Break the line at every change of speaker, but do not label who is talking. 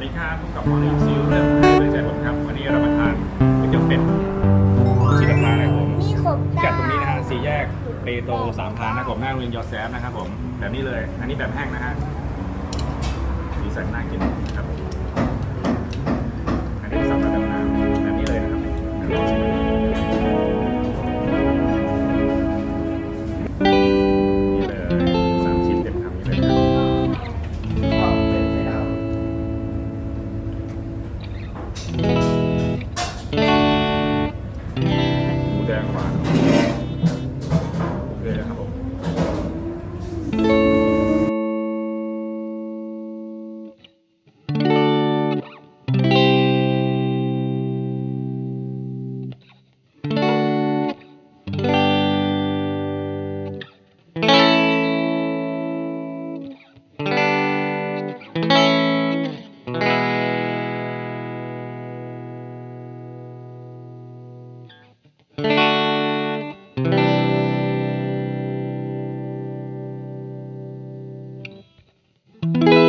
วัสดีครับพบกับหมอลิซิลเรื่องให้เรื่องใจผมครับ วันนี้เรามาทานก๋วยเตี๋ยวเป็ดที่ตำรานะครับผม
มีขบ
พิ
ตา
กัดตรงนี้นะฮะสี่แยกเปโตสามพรานนะครับผมหน้าโรงเรียนยอแซฟนะครับผมแบบนี้เลย อันนี้แบบแห้งนะฮะสีสันน่ากินครับผมอันนี้สำหรับแบบน้ำแบบนี้เลยนะครับเดี๋ยวลองชิม แดงหวา Thank you.